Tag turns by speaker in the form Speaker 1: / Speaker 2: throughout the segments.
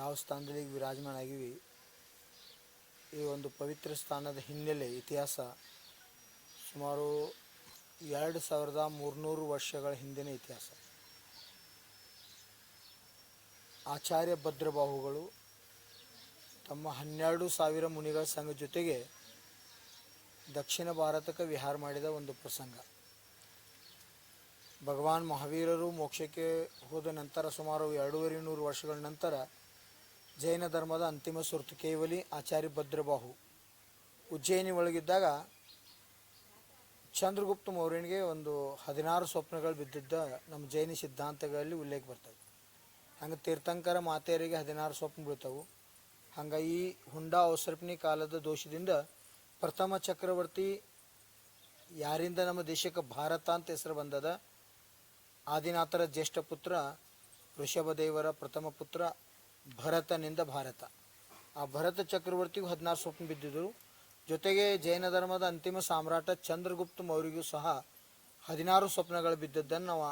Speaker 1: ಯಾವ ಸ್ಥಾನದಲ್ಲಿ ವಿರಾಜಮಾನಾಗಿವಿ, ಈ ಒಂದು ಪವಿತ್ರ ಸ್ಥಾನದ ಹಿನ್ನೆಲೆ ಇತಿಹಾಸ ಸುಮಾರು ಎರಡು ಸಾವಿರದ ಮೂರುನೂರು ವರ್ಷಗಳ ಹಿಂದಿನ ಇತಿಹಾಸ. ಆಚಾರ್ಯ ಭದ್ರಬಾಹುಗಳು ತಮ್ಮ ಹನ್ನೆರಡು ಸಾವಿರ ಮುನಿಗಳ ಸಂಘ ಜೊತೆಗೆ ದಕ್ಷಿಣ ಭಾರತಕ್ಕೆ ವಿಹಾರ ಮಾಡಿದ ಒಂದು ಪ್ರಸಂಗ. ಭಗವಾನ್ ಮಹಾವೀರರು ಮೋಕ್ಷಕ್ಕೆ ಹೋದ ನಂತರ ಸುಮಾರು ಎರಡೂವರೆ ನೂರು ವರ್ಷಗಳ ನಂತರ ಜೈನ ಧರ್ಮದ ಅಂತಿಮ ಸುರ್ತು ಕೇವಲಿ ಆಚಾರ್ಯ ಭದ್ರಬಾಹು. ಉಜ್ಜಯಿನಿ ಒಳಗಿದ್ದಾಗ ಚಂದ್ರಗುಪ್ತ ಮೌರ್ಯನಿಗೆ ಒಂದು ಹದಿನಾರು ಸ್ವಪ್ನಗಳು ಬಿದ್ದಿದ್ದ ನಮ್ಮ ಜೈನ ಸಿದ್ಧಾಂತಗಳಲ್ಲಿ ಉಲ್ಲೇಖ ಬರ್ತವೆ. ಹಂಗೆ ತೀರ್ಥಂಕರ ಮಾತೆಯರಿಗೆ ಹದಿನಾರು ಸ್ವಪ್ನ ಬೀಳ್ತವೆ. ಹಂಗೆ ಈ ಹುಂಡಾ ಔಸರ್ಪಣಿ ಕಾಲದ ದೋಷದಿಂದ ಪ್ರಥಮ ಚಕ್ರವರ್ತಿ ಯಾರಿಂದ ನಮ್ಮ ದೇಶಕ್ಕೆ ಭಾರತ ಅಂತ ಹೆಸರು ಬಂದದ? ಆದಿನಾಥರ ಜ್ಯೇಷ್ಠ ಪುತ್ರ ಋಷಭದೇವರ ಪ್ರಥಮ ಪುತ್ರ ಭರತನಿಂದ ಭಾರತ. ಆ ಭರತ ಚಕ್ರವರ್ತಿಗೂ ಹದಿನಾರು ಸ್ವಪ್ನ ಬಿದ್ದಿದ್ದರು. ಜೊತೆಗೆ ಜೈನ ಧರ್ಮದ ಅಂತಿಮ ಸಾಮ್ರಾಟ ಚಂದ್ರಗುಪ್ತ ಮೌರ್ಯಗೂ ಸಹ ಹದಿನಾರು ಸ್ವಪ್ನಗಳು ಬಿದ್ದದ್ದನ್ನು ನಾವು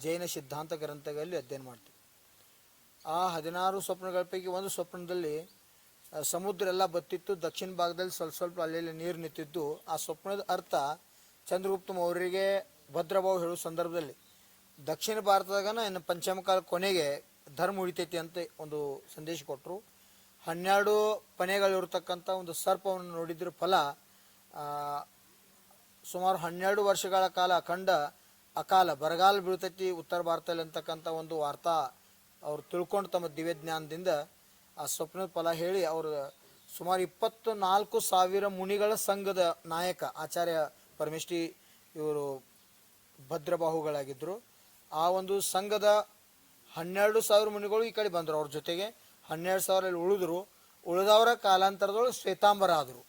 Speaker 1: ಜೈನ ಸಿದ್ಧಾಂತ ಗ್ರಂಥಗಳಲ್ಲಿ ಅಧ್ಯಯನ ಮಾಡ್ತೀವಿ. ಆ ಹದಿನಾರು ಸ್ವಪ್ನಗಳ ಪೈಕಿ ಒಂದು ಸ್ವಪ್ನದಲ್ಲಿ ಸಮುದ್ರ ಎಲ್ಲ ಬತ್ತಿತ್ತು. ದಕ್ಷಿಣ ಭಾಗದಲ್ಲಿ ಸ್ವಲ್ಪ ಸ್ವಲ್ಪ ಅಲ್ಲೆಲ್ಲಿ ನೀರು ನಿಂತಿದ್ದು ಆ ಸ್ವಪ್ನದ ಅರ್ಥ ಚಂದ್ರಗುಪ್ತ ಮೌರ್ಯರಿಗೆ ಭದ್ರಭಾವ ಹೇಳುವ ಸಂದರ್ಭದಲ್ಲಿ, ದಕ್ಷಿಣ ಭಾರತದಾಗನ ಇನ್ನು ಪಂಚಮಕಾಲ ಕೊನೆಗೆ ಧರ್ಮ ಉಳಿತೈತಿ ಅಂತ ಒಂದು ಸಂದೇಶ ಕೊಟ್ಟರು ಹನ್ನೆರಡು ಪನೆಗಳಿರ್ತಕ್ಕಂಥ ಒಂದು ಸರ್ಪವನ್ನು ನೋಡಿದ್ರ ಫಲ ಸುಮಾರು ಹನ್ನೆರಡು ವರ್ಷಗಳ ಕಾಲ ಅಖಂಡ ಅಕಾಲ ಬರಗಾಲ ಬೀಳ್ತೈತಿ ಉತ್ತರ ಭಾರತದಲ್ಲಿ ಅಂತಕ್ಕಂಥ ಒಂದು ವಾರ್ತಾ ಅವ್ರು ತಿಳ್ಕೊಂಡು ತಮ್ಮ ದಿವ್ಯ ಜ್ಞಾನದಿಂದ ಆ ಸ್ವಪ್ನದ ಫಲ ಹೇಳಿ ಅವರು ಸುಮಾರು ಇಪ್ಪತ್ತು ನಾಲ್ಕು ಸಾವಿರ ಮುನಿಗಳ ಸಂಘದ ನಾಯಕ ಆಚಾರ್ಯ ಪರಮೇಶ್ವರಿ ಇವರು ಭದ್ರಬಾಹುಗಳಾಗಿದ್ದರು ಆ ಒಂದು ಸಂಘದ ಹನ್ನೆರಡು ಸಾವಿರ ಮುನಿಗಳು ಈ ಕಡೆ ಬಂದರು ಅವ್ರ ಜೊತೆಗೆ. ಹನ್ನೆರಡು ಸಾವಿರಲ್ಲಿ ಉಳಿದ್ರು. ಉಳಿದವರ ಕಾಲಾಂತರದೊಳಗೆ ಶ್ವೇತಾಂಬರ ಆದರು.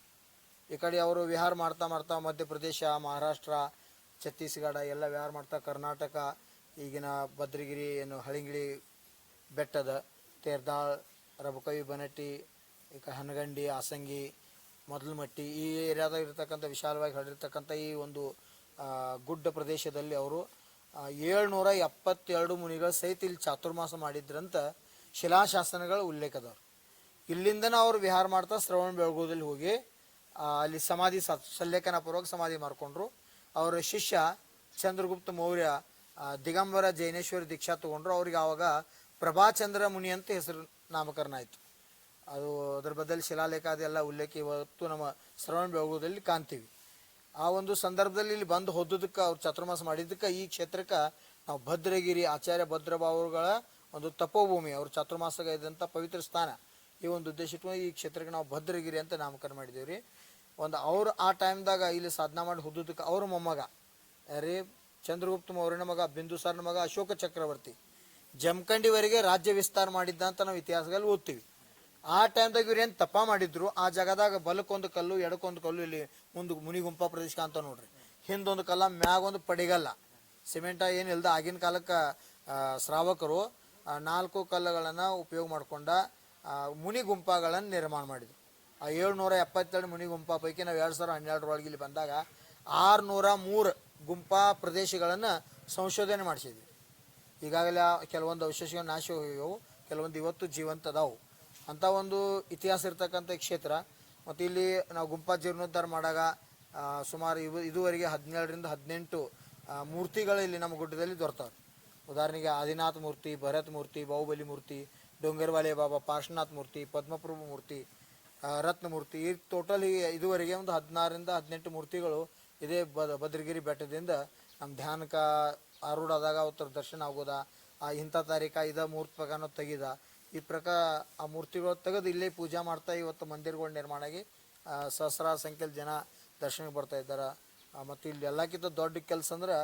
Speaker 1: ಈ ಕಡೆ ಅವರು ವಿಹಾರ ಮಾಡ್ತಾ ಮಾಡ್ತಾ ಮಧ್ಯಪ್ರದೇಶ, ಮಹಾರಾಷ್ಟ್ರ, ಛತ್ತೀಸ್ಗಢ ಎಲ್ಲ ವಿಹಾರ ಮಾಡ್ತಾ ಕರ್ನಾಟಕ, ಈಗಿನ ಭದ್ರಗಿರಿ, ಏನು ಹಳಿಂಗಿಳಿ ಬೆಟ್ಟದ, ತೇರ್ದಾಳ್, ರಬಕವಿ ಬನಟ್ಟಿ, ಈಗ ಹನಗಂಡಿ ಆಸಂಗಿ ಮೊದಲಮಟ್ಟಿ ಈ ಏರಿಯಾದಾಗ ಇರ್ತಕ್ಕಂಥ ವಿಶಾಲವಾಗಿ ಹರಡಿರ್ತಕ್ಕಂಥ ಈ ಒಂದು ಗುಡ್ಡ ಪ್ರದೇಶದಲ್ಲಿ ಅವರು ಏಳ್ನೂರ ಎಪ್ಪತ್ತೆರಡು ಮುನಿಗಳು ಸಹಿತ ಇಲ್ಲಿ ಚಾತುರ್ಮಾಸ ಮಾಡಿದ್ರಂತ ಶಿಲಾಶಾಸನಗಳ ಉಲ್ಲೇಖ ಅದಾವ್ರು ಇಲ್ಲಿಂದನ ಅವ್ರು ವಿಹಾರ ಮಾಡ್ತಾ ಶ್ರವಣ ಬೆಳಗೋದಲ್ಲಿ ಹೋಗಿ ಅಲ್ಲಿ ಸಮಾಧಿ ಸಲ್ಲೇಖನ ಪೂರ್ವಕ ಸಮಾಧಿ ಮಾಡ್ಕೊಂಡ್ರು. ಅವರ ಶಿಷ್ಯ ಚಂದ್ರಗುಪ್ತ ಮೌರ್ಯ ದಿಗಂಬರ ಜೈನೇಶ್ವರ ದೀಕ್ಷಾ ತಗೊಂಡ್ರು. ಅವ್ರಿಗೆ ಆವಾಗ ಪ್ರಭಾಚಂದ್ರ ಮುನಿ ಅಂತ ಹೆಸರು ನಾಮಕರಣ ಆಯಿತು. ಅದು ಅದ್ರ ಬದಲು ಶಿಲಾಲೇಖ ಅದೆಲ್ಲ ಉಲ್ಲೇಖ ಇವತ್ತು ನಮ್ಮ ಶ್ರವಣ ಬೆಳಗೋದಲ್ಲಿ ಕಾಣ್ತೀವಿ. ಆ ಒಂದು ಸಂದರ್ಭದಲ್ಲಿ ಇಲ್ಲಿ ಬಂದು ಹೋದದಕ್ಕೆ ಅವ್ರು ಚತುರ್ಮಾಸ ಮಾಡಿದ್ದಕ್ಕೆ ಈ ಕ್ಷೇತ್ರಕ್ಕೆ ನಾವು ಭದ್ರಗಿರಿ ಆಚಾರ್ಯ ಭದ್ರಬಾವುಗಳ ಒಂದು ತಪೋಭೂಮಿ, ಅವ್ರ ಚಾತುರ್ಮಾಸಗ ಇದ್ದಂಥ ಪವಿತ್ರ ಸ್ಥಾನ. ಈ ಒಂದು ಉದ್ದೇಶ ಇಟ್ಕೊಂಡು ಈ ಕ್ಷೇತ್ರಕ್ಕೆ ನಾವು ಭದ್ರಗಿರಿ ಅಂತ ನಾಮಕರಣ ಮಾಡಿದ್ದೇವೆ ರೀ. ಒಂದು ಅವ್ರು ಆ ಟೈಮ್ದಾಗ ಇಲ್ಲಿ ಸಾಧನ ಮಾಡಿ ಹೊದ್ದದಕ್ಕೆ ಅವ್ರ ಮೊಮ್ಮಗ, ಯಾರೇ? ಚಂದ್ರಗುಪ್ತ ಮೌರ್ಯನ ಮಗ ಬಿಂದುಸಾರನ ಮಗ ಅಶೋಕ ಚಕ್ರವರ್ತಿ. ಜಮಖಂಡಿವರೆಗೆ ರಾಜ್ಯ ವಿಸ್ತಾರ ಮಾಡಿದ್ದ ಅಂತ ನಾವು ಇತಿಹಾಸದಲ್ಲಿ ಓದ್ತೀವಿ. ಆ ಟೈಮ್ದಾಗ ಇವ್ರು ಏನು ತಪ್ಪ ಮಾಡಿದ್ರು, ಆ ಜಾಗದಾಗ ಬಲಕ್ಕೊಂದು ಕಲ್ಲು ಎಡಕ್ಕೊಂದು ಕಲ್ಲು ಇಲ್ಲಿ ಮುಂದೆ ಮುನಿಗುಂಪ ಪ್ರದೇಶ ಅಂತ ನೋಡ್ರಿ. ಹಿಂದೊಂದು ಕಲ್ಲ ಮ್ಯಾಗೊಂದು ಪಡಿಗಲ್ಲ. ಸಿಮೆಂಟ ಇಲ್ದ ಆಗಿನ ಕಾಲಕ್ಕೆ ಶ್ರಾವಕರು ನಾಲ್ಕು ಕಲ್ಲುಗಳನ್ನು ಉಪಯೋಗ ಮಾಡ್ಕೊಂಡ ಮುನಿ ಗುಂಪಗಳನ್ನು ನಿರ್ಮಾಣ ಮಾಡಿದ್ರು. ಆ ಏಳ್ನೂರ ಎಪ್ಪತ್ತೆರಡು ಮುನಿ ಗುಂಪಾ ಪೈಕಿ ನಾವು ಎರಡು ಸಾವಿರ ಹನ್ನೆರಡರೊಳಗೆ ಇಲ್ಲಿ ಬಂದಾಗ ಆರುನೂರ ಮೂರು ಗುಂಪಾ ಪ್ರದೇಶಗಳನ್ನು ಸಂಶೋಧನೆ ಮಾಡಿಸಿದ್ವಿ. ಈಗಾಗಲೇ ಕೆಲವೊಂದು ಅವಶೇಷಗಳು ನಾಶ ಕೆಲವೊಂದು ಇವತ್ತು ಜೀವಂತ ಅದಾವು. ಅಂಥ ಒಂದು ಇತಿಹಾಸ ಇರ್ತಕ್ಕಂಥ ಕ್ಷೇತ್ರ. ಮತ್ತು ಇಲ್ಲಿ ನಾವು ಗುಂಪ ಜೀರ್ಣೋದ್ಧಾರ ಮಾಡಾಗ ಸುಮಾರು ಇವು ಇದುವರೆಗೆ ಹದಿನೇಳರಿಂದ ಹದಿನೆಂಟು ಮೂರ್ತಿಗಳು ಇಲ್ಲಿ ನಮ್ಮ ಗುಡ್ಡದಲ್ಲಿ ದೊರೆತವೆ. ಉದಾಹರಣೆಗೆ ಆದಿನಾಥ್ ಮೂರ್ತಿ, ಭರತ್ ಮೂರ್ತಿ, ಬಾಹುಬಲಿ ಮೂರ್ತಿ ಡೊಂಗರ್ವಾಲೆ ಬಾಬಾ, ಪಾರ್ಶ್ವನಾಥ್ ಮೂರ್ತಿ, ಪದ್ಮಪ್ರಭು ಮೂರ್ತಿ ರತ್ನ ಮೂರ್ತಿ. ಈ ಟೋಟಲ್ ಇದುವರೆಗೆ ಒಂದು ಹದಿನಾರರಿಂದ ಹದಿನೆಂಟು ಮೂರ್ತಿಗಳು ಇದೇ ಬದ ಭದ್ರಗಿರಿ ಬೆಟ್ಟದಿಂದ ನಮ್ಮ ಧ್ಯಾನಕ್ಕೆ ಆರೂಢಾದಾಗ ಅವತ್ತರ ದರ್ಶನ ಆಗೋದ. ಆ ಇಂಥ ತಾರೀಕ ಇದ ಮೂರ್ತಿ ಪ್ರಕಾರ ತೆಗಿದ. ಈ ಪ್ರಕಾರ ಆ ಮೂರ್ತಿಗಳು ತೆಗೆದು ಇಲ್ಲೇ ಪೂಜೆ ಮಾಡ್ತಾ ಇವತ್ತು ಮಂದಿರಗಳು ನಿರ್ಮಾಣ ಆಗಿ ಸಹಸ್ರ ಸಂಖ್ಯೆಯಲ್ಲಿ ಜನ ದರ್ಶನಕ್ಕೆ ಬರ್ತಾ ಇದ್ದಾರೆ. ಮತ್ತು ಇಲ್ಲಿ ಎಲ್ಲಕ್ಕಿಂತ ದೊಡ್ಡ ಕೆಲಸ ಅಂದ್ರೆ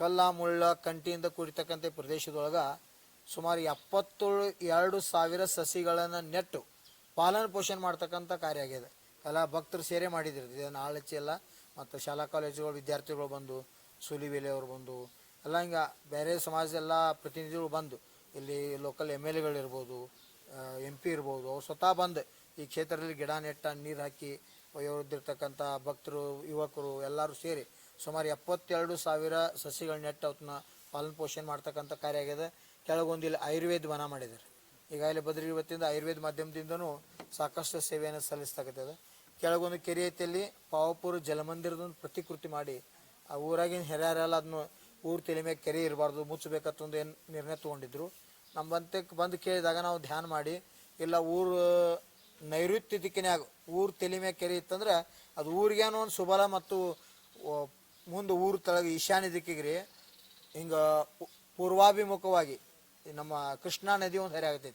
Speaker 1: ಕಲ್ಲ ಮುಳ್ಳ ಕಂಟಿಯಿಂದ ಕೂಡಿರ್ತಕ್ಕಂಥ ಪ್ರದೇಶದೊಳಗೆ ಸುಮಾರು ಎಪ್ಪತ್ತೇಳು, ಎರಡು ಸಾವಿರ ಸಸಿಗಳನ್ನು ನೆಟ್ಟು ಪಾಲನ ಪೋಷಣೆ ಮಾಡ್ತಕ್ಕಂಥ ಕಾರ್ಯ ಆಗಿದೆ. ಎಲ್ಲ ಭಕ್ತರು ಸೇರೆ ಮಾಡಿದ್ರು. ಇದನ್ನು ಆಳಚ್ಚಿ ಎಲ್ಲ. ಮತ್ತು ಶಾಲಾ ಕಾಲೇಜುಗಳು ವಿದ್ಯಾರ್ಥಿಗಳು ಬಂದು ಸೂಲಿಬೇಲೆ ಅವರು ಬಂದು, ಎಲ್ಲ ಹಿಂಗೆ ಬೇರೆ ಸಮಾಜದ ಎಲ್ಲ ಪ್ರತಿನಿಧಿಗಳು ಬಂದು ಇಲ್ಲಿ ಲೋಕಲ್ ಎಂ ಎಲ್ ಎಗಳಿರ್ಬೋದು ಎಂ ಪಿ ಇರ್ಬೋದು, ಅವ್ರು ಸ್ವತಃ ಬಂದು. ಈ ಕ್ಷೇತ್ರದಲ್ಲಿ ಗಿಡ ನೆಟ್ಟ, ನೀರು ಹಾಕಿ ವಯೋವೃದ್ಧಿರ್ತಕ್ಕಂಥ ಭಕ್ತರು, ಯುವಕರು ಎಲ್ಲರೂ ಸೇರಿ ಸುಮಾರು ಎಪ್ಪತ್ತೆರಡು ಸಾವಿರ ಸಸಿಗಳು ನೆಟ್ಟು ಅವತ್ತನ್ನ ಪಾಲನ್ ಪೋಷಣೆ ಮಾಡ್ತಕ್ಕಂಥ ಕಾರ್ಯ ಆಗಿದೆ. ಕೆಳಗೊಂದು ಇಲ್ಲಿ ಆಯುರ್ವೇದ ವನ ಮಾಡಿದ್ದಾರೆ. ಬದ್ರಿ ಇವತ್ತಿಂದ ಆಯುರ್ವೇದ ಮಾಧ್ಯಮದಿಂದನೂ ಸಾಕಷ್ಟು ಸೇವೆಯನ್ನು ಸಲ್ಲಿಸ್ತಕ್ಕಂಥದ್ದು ಕೆಳಗೊಂದು ಕೆರೆಯತಿಯಲ್ಲಿ ಪಾವಪುರ ಜಲಮಂದಿರದೊಂದು ಪ್ರತಿಕೃತಿ ಮಾಡಿ, ಆ ಊರಾಗಿನ ಹಿರಿಯರೆಲ್ಲ ಅದನ್ನು ಊರು ತಲೆ ಮೇಲೆ ಕೆರೆ ಇರಬಾರ್ದು ಮುಚ್ಚಬೇಕತ್ತೊಂದು ಏನು ನಿರ್ಣಯ ತೊಗೊಂಡಿದ್ರು. ನಮ್ಮ ಬಂತಕ್ಕೆ ಬಂದು ಕೇಳಿದಾಗ ನಾವು ಧ್ಯಾನ ಮಾಡಿ, ಇಲ್ಲ ಊರು ನೈಋತ್ಯ ದಿಕ್ಕಿನ್ಯಾಗ ಊರು ತಲೆ ಮೇಲೆ ಕೆರೆ ಇತ್ತಂದ್ರೆ ಅದು ಊರಿಗೇನೋ ಒಂದು ಸುಬಲ ಮತ್ತು ಮುಂದೆ ಊರು ತಳಗ ಈಶಾನ್ಯ ದಿಕ್ಕಿಗೆ ರೀ ಹಿಂಗೆ ಪೂರ್ವಾಭಿಮುಖವಾಗಿ ನಮ್ಮ ಕೃಷ್ಣಾ ನದಿ ಒಂದು ಹರಿ ರೀ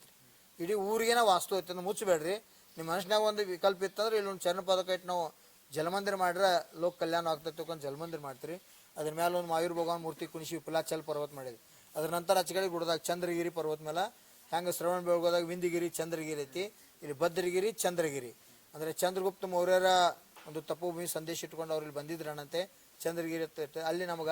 Speaker 1: ಇಡೀ ಊರಿಗೇನ ವಾಸ್ತು ಐತೆ ಅಂದ್ರೆ ಮುಚ್ಚಬೇಡ್ರಿ. ನಿಮ್ಮ ಮನಸ್ಸಿನಾಗ ಒಂದು ವಿಕಲ್ಪ ಇತ್ತಂದ್ರೆ ಇಲ್ಲಿ ಒಂದು ಚರ್ಣ ಪದಕ ಇಟ್ಟು ನಾವು ಜಲಮಂದಿರ ಮಾಡ್ರೆ ಲೋಕ ಕಲ್ಯಾಣ ಆಗ್ತೈತೆ ಜಲಮಂದಿರ ಮಾಡ್ತೀರಿ. ಅದ್ರ ಮೇಲೆ ಒಂದು ಮಾಯೂರ್ ಭಗವಾನ್ ಮೂರ್ತಿ ಕುಣಿಸಿ ಪುಲಾಚಲ್ ಪರ್ವತ ಮಾಡಿದ್ವಿ ಅದ್ರ ನಂತರ ಅಚ್ಚಗಡಿ ಗುಡ್ದಾಗ ಚಂದ್ರಗಿರಿ ಪರ್ವತ ಮೇಲೆ ಹೆಂಗೆ ಶ್ರವಣ ಬೆಳಗೋದಾಗ ವಿಂದಿಗಿರಿ ಚಂದ್ರಗಿರಿ ಐತಿ. ಇಲ್ಲಿ ಭದ್ರಗಿರಿ, ಚಂದ್ರಗಿರಿ. ಅಂದರೆ ಚಂದ್ರಗುಪ್ತ ಮೌರ್ಯರ ಒಂದು ತಪೋಭೂಮಿ ಸಂದೇಶ ಇಟ್ಕೊಂಡು ಅವ್ರು ಇಲ್ಲಿ ಬಂದಿದ್ರಣಂತೆ ಚಂದ್ರಗಿರಿ ಅಲ್ಲಿ ನಮಗ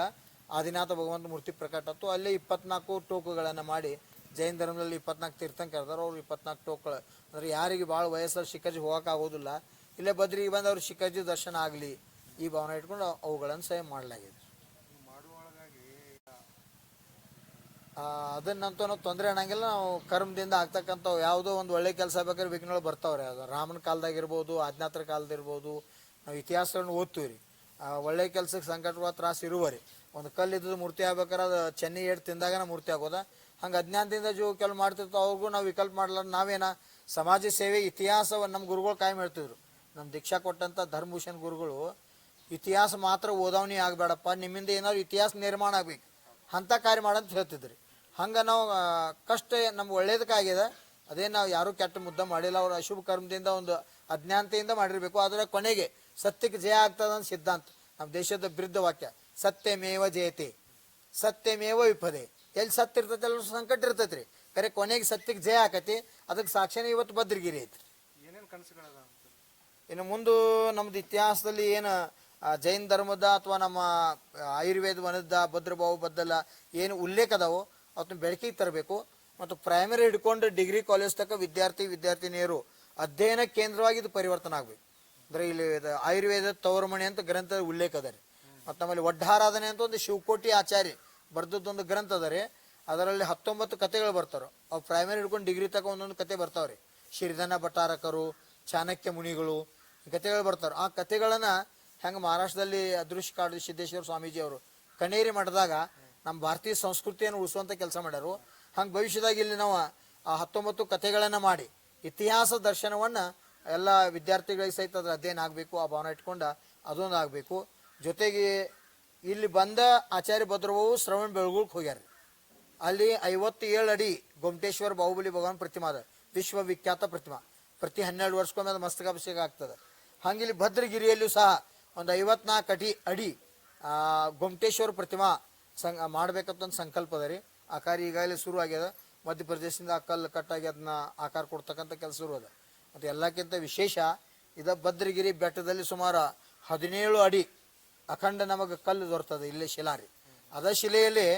Speaker 1: ಆದಿನಾಥ ಭಗವಂತ ಮೂರ್ತಿ ಪ್ರಕಟ ಆಯ್ತು ಅಲ್ಲಿ ಇಪ್ಪತ್ನಾಲ್ಕು ಟೋಕುಗಳನ್ನು ಮಾಡಿ ಜೈನ ಧರ್ಮದಲ್ಲಿ ಇಪ್ಪತ್ನಾಲ್ಕು ತೀರ್ಥಂಕರ್ದಾರ ಅವ್ರು ಇಪ್ಪತ್ನಾಲ್ಕು ಟೋಕ್ಗಳು ಅಂದ್ರೆ ಯಾರಿಗೆ ಭಾಳ ವಯಸ್ಸಲ್ಲಿ ಶಿಖರ್ಜಿ ಹೋಗೋಕ್ಕಾಗೋದಿಲ್ಲ ಇಲ್ಲೇ ಬದ್ರಿಗೆ ಬಂದು ಅವ್ರು ಶಿಖರ್ಜಿ ದರ್ಶನ ಆಗಲಿ ಈ ಭಾವನೆ ಇಟ್ಕೊಂಡು ಅವುಗಳನ್ನು ಸಹ ಮಾಡಲಾಗಿದೆ ಆ, ಅದನ್ನಂತೂ ತೊಂದರೆ ಅನ್ನಂಗಿಲ್ಲ. ನಾವು ಕರ್ಮದಿಂದ ಆಗ್ತಕ್ಕಂಥವು ಯಾವುದೋ ಒಂದು ಒಳ್ಳೆ ಕೆಲಸ ಬೇಕಾದ್ರೆ ವಿಘ್ನಗಳು ಬರ್ತಾವ್ರಿ. ಅದು ರಾಮನ ಕಾಲದಾಗಿರ್ಬೋದು ಆಜ್ಞಾತ್ರ ಕಾಲದಿರ್ಬೋದು ನಾವು ಇತಿಹಾಸಗಳನ್ನ ಓದ್ತೀವಿ ರೀ ಒಳ್ಳೆ ಕೆಲಸಕ್ಕೆ ಸಂಕಟವಾದ ತ್ರಾಸ ಇರುವರಿ. ಒಂದು ಕಲ್ಲಿದ್ದು ಮೂರ್ತಿ ಆಗ್ಬೇಕಾದ್ರೆ ಅದು ಚೆನ್ನಿ ಏಟ್ ತಿಂದಾಗನ ಮೂರ್ತಿ ಆಗೋದ. ಹಂಗೆ ಅಜ್ಞಾನದಿಂದ ಜೀವ ಕೆಲವು ಮಾಡ್ತಿರ್ತಾವ, ಅವ್ರಿಗೂ ನಾವು ವಿಕಲ್ಪ ಮಾಡ್ಲಾರ ನಾವೇನ? ಸಮಾಜ ಸೇವೆ, ಇತಿಹಾಸವನ್ನು ನಮ್ಮ ಗುರುಗಳು ಕಾಯಂ ಹೇಳ್ತಿದ್ರು. ನಮ್ಮ ದೀಕ್ಷಾ ಕೊಟ್ಟಂಥ ಧರ್ಮಭೂಷಣ್ ಗುರುಗಳು, ಇತಿಹಾಸ ಮಾತ್ರ ಓದವನಿ ಆಗಬೇಡಪ್ಪ, ನಿಮ್ಮಿಂದ ಏನಾದ್ರು ಇತಿಹಾಸ ನಿರ್ಮಾಣ ಆಗ್ಬೇಕು. ಅಂಥ ಕಾರ್ಯ ಮಾಡಂತ ಹೇಳ್ತಿದ್ರಿ. ಹಂಗೆ ನಾವು ಕಷ್ಟ ನಮ್ಗೆ ಒಳ್ಳೇದಕ್ಕಾಗಿದೆ. ಅದೇ ನಾವು ಯಾರು ಕೆಟ್ಟ ಮುದ್ದ ಮಾಡಿಲ್ಲ. ಅವ್ರು ಅಶುಭ ಕರ್ಮದಿಂದ ಒಂದು ಅಜ್ಞಾನತೆಯಿಂದ ಮಾಡಿರಬೇಕು. ಆದರೆ ಕೊನೆಗೆ ಸತ್ಯಕ್ಕೆ ಜಯ ಆಗ್ತದ ಅಂತ ಸಿದ್ಧಾಂತ. ನಮ್ಮ ದೇಶದ ವಿರುದ್ಧ ವಾಕ್ಯ ಸತ್ಯಮೇವ ಜಯತೆ ಸತ್ಯಮೇವ ವಿಪದೆ. ಎಲ್ಲಿ ಸತ್ಯ ಇರ್ತೈತೆ ಎಲ್ಲರೂ ಸಂಕಟ ಇರ್ತೈತೆ ರೀ ಕರೆ ಕೊನೆಗೆ ಸತ್ಯಕ್ಕೆ ಜಯ ಆಕತಿ. ಅದಕ್ಕೆ ಸಾಕ್ಷಿನೇ ಇವತ್ತು ಭದ್ರಗಿರಿ ಐತ್ರಿ.
Speaker 2: ಏನೇನು ಕನಸುಗಳದ
Speaker 1: ಇನ್ನು ಮುಂದೆ ನಮ್ದು ಇತಿಹಾಸದಲ್ಲಿ ಏನು ಜೈನ ಧರ್ಮದ ಅಥವಾ ನಮ್ಮ ಆಯುರ್ವೇದ ವನದ ಭದ್ರಭಾವ ಬದ್ದಲ್ಲ ಏನು ಉಲ್ಲೇಖ ಅದಾವೋ. ಅವತ್ತನ್ನ ಬೆಳಕಿಗೆ ತರಬೇಕು. ಮತ್ತು ಪ್ರೈಮರಿ ಹಿಡ್ಕೊಂಡು ಡಿಗ್ರಿ ಕಾಲೇಜ್ ತನಕ ವಿದ್ಯಾರ್ಥಿ, ವಿದ್ಯಾರ್ಥಿನಿಯರು ಅಧ್ಯಯನ ಕೇಂದ್ರವಾಗಿ ಇದು ಪರಿವರ್ತನೆ ಆಗಬೇಕು. ಅಂದರೆ ಇಲ್ಲಿ ಆಯುರ್ವೇದ, ತವರಮಣಿ ಅಂತ ಗ್ರಂಥ ಉಲ್ಲೇಖ ಅದ ರೀ. ಮತ್ತು ಆಮೇಲೆ ಒಡ್ಡಾರಾಧನೆ ಅಂತ ಒಂದು ಶಿವಕೋಟಿ ಆಚಾರ್ಯ ಬರ್ದದ್ದೊಂದು ಗ್ರಂಥ ಅದ ರೀ. ಅದರಲ್ಲಿ ಹತ್ತೊಂಬತ್ತು ಕತೆಗಳು ಬರ್ತಾರೆ ಅವು ಪ್ರೈಮರಿ ಹಿಡ್ಕೊಂಡು ಡಿಗ್ರಿ ತಕ್ಕ ಒಂದೊಂದು ಕತೆ ಬರ್ತಾವೆ ರೀ ಶ್ರೀಧನ ಭಟ್ಟಾರಕರು, ಚಾಣಕ್ಯ ಮುನಿಗಳು ಕತೆಗಳು ಬರ್ತಾರೆ ಆ ಕತೆಗಳನ್ನು ಹೆಂಗೆ ಮಹಾರಾಷ್ಟ್ರದಲ್ಲಿ ಅದೃಶ್ಯ ಕಾಡು ಸಿದ್ದೇಶ್ವರ ಸ್ವಾಮೀಜಿ ಅವರು ಕಣೇರಿ ಮಾಡಿದಾಗ ನಮ್ಮ ಭಾರತೀಯ ಸಂಸ್ಕೃತಿಯನ್ನು ಉಳಿಸುವಂಥ ಕೆಲಸ ಮಾಡ್ಯಾರು. ಹಂಗೆ ಭವಿಷ್ಯದಾಗ ಇಲ್ಲಿ ನಾವು ಆ ಹತ್ತೊಂಬತ್ತು ಕಥೆಗಳನ್ನು ಮಾಡಿ, ಇತಿಹಾಸ ದರ್ಶನವನ್ನು ಎಲ್ಲ ವಿದ್ಯಾರ್ಥಿಗಳಿಗೆ ಸಹಿತ ಅದ್ರ ಅಧ್ಯಯನ ಆಗಬೇಕು, ಆ ಭಾವನೆ ಇಟ್ಕೊಂಡು ಅದೊಂದು ಆಗಬೇಕು. ಜೊತೆಗೆ ಇಲ್ಲಿ ಬಂದ ಆಚಾರ್ಯ ಭದ್ರಬಾಬು ಶ್ರವಣ ಬೆಳಗುಳ್ಗೆ ಹೋಗ್ಯಾರ ಅಲ್ಲಿ ಐವತ್ತೇಳು ಅಡಿ ಗೊಮಟೇಶ್ವರ ಬಾಹುಬಲಿ ಭಗವಾನ್ ಪ್ರತಿಮಾ ಅದ, ವಿಶ್ವವಿಖ್ಯಾತ ಪ್ರತಿಮಾ. ಪ್ರತಿ ಹನ್ನೆರಡು ವರ್ಷಕ್ಕೊಮ್ಮೆ ಅದು ಮಸ್ತಕಾಭಿಷೇಕ ಆಗ್ತದೆ. ಹಂಗೆ ಇಲ್ಲಿ ಭದ್ರಗಿರಿಯಲ್ಲೂ ಸಹ ಒಂದು ಐವತ್ನಾಲ್ಕು ಅಡಿ ಅಡಿ ಗೊಮಟೇಶ್ವರ ಪ್ರತಿಮಾ ಸಂಗ್ ಮಾಡ್ಬೇಕಂತ ಸಂಕಲ್ಪ ಅದ ರೀ. ಆ ಕಾರ್ಯ ಈಗಾಗಲೇ ಶುರು ಆಗ್ಯದ. ಮಧ್ಯಪ್ರದೇಶದಿಂದ ಆ ಕಲ್ಲು ಕಟ್ಟಾಗಿ ಅದನ್ನ ಆಕಾರ ಕೊಡ್ತಕ್ಕಂಥ ಕೆಲಸ ಶುರು ಅದ. ಮತ್ತು ಎಲ್ಲಕ್ಕಿಂತ ವಿಶೇಷ ಇದ ಭದ್ರಗಿರಿ ಬೆಟ್ಟದಲ್ಲಿ ಸುಮಾರು ಹದಿನೇಳು ಅಡಿ ಅಖಂಡ ನಮಗೆ ಕಲ್ಲು ದೊರ್ತದೆ ಇಲ್ಲೇ ಶಿಲಾರಿ ಅದ ಶಿಲೆಯಲ್ಲಿ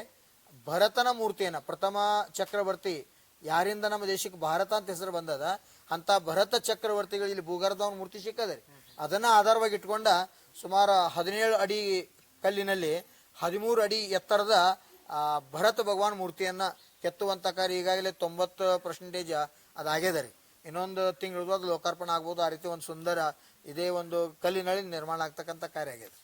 Speaker 1: ಭರತನ ಮೂರ್ತಿಯನ್ನ ಪ್ರಥಮ ಚಕ್ರವರ್ತಿ ಯಾರಿಂದ ನಮ್ಮ ದೇಶಕ್ಕೆ ಭಾರತ ಅಂತ ಹೆಸರು ಬಂದದ ಅಂತ ಭರತ ಚಕ್ರವರ್ತಿಗಳು ಇಲ್ಲಿ ಭೂಗರ್ಭದ ಮೂರ್ತಿ ಸಿಕ್ಕದ ರೀ. ಅದನ್ನ ಆಧಾರವಾಗಿ ಇಟ್ಕೊಂಡ ಸುಮಾರು ಹದಿನೇಳು ಅಡಿ ಕಲ್ಲಿನಲ್ಲಿ ಹದಿಮೂರು ಅಡಿ ಎತ್ತರದ ಭರತ ಭಗವಾನ್ ಮೂರ್ತಿಯನ್ನ ಕೆತ್ತುವಂತ ಕಾರ್ಯ ಈಗಾಗಲೇ ತೊಂಬತ್ತು ಪರ್ಸೆಂಟೇಜ್ ಅದಾಗ್ಯದ ರೀ. ಇನ್ನೊಂದು ತಿಂಗಳದ್ದು ಅದು ಲೋಕಾರ್ಪಣೆ ಆಗ್ಬೋದು. ಆ ರೀತಿ ಒಂದು ಸುಂದರ, ಇದೇ ಒಂದು ಕಲ್ಲಿನಲ್ಲಿ ನಿರ್ಮಾಣ ಆಗ್ತಕ್ಕಂಥ ಕಾರ್ಯ ಆಗಿದೆ.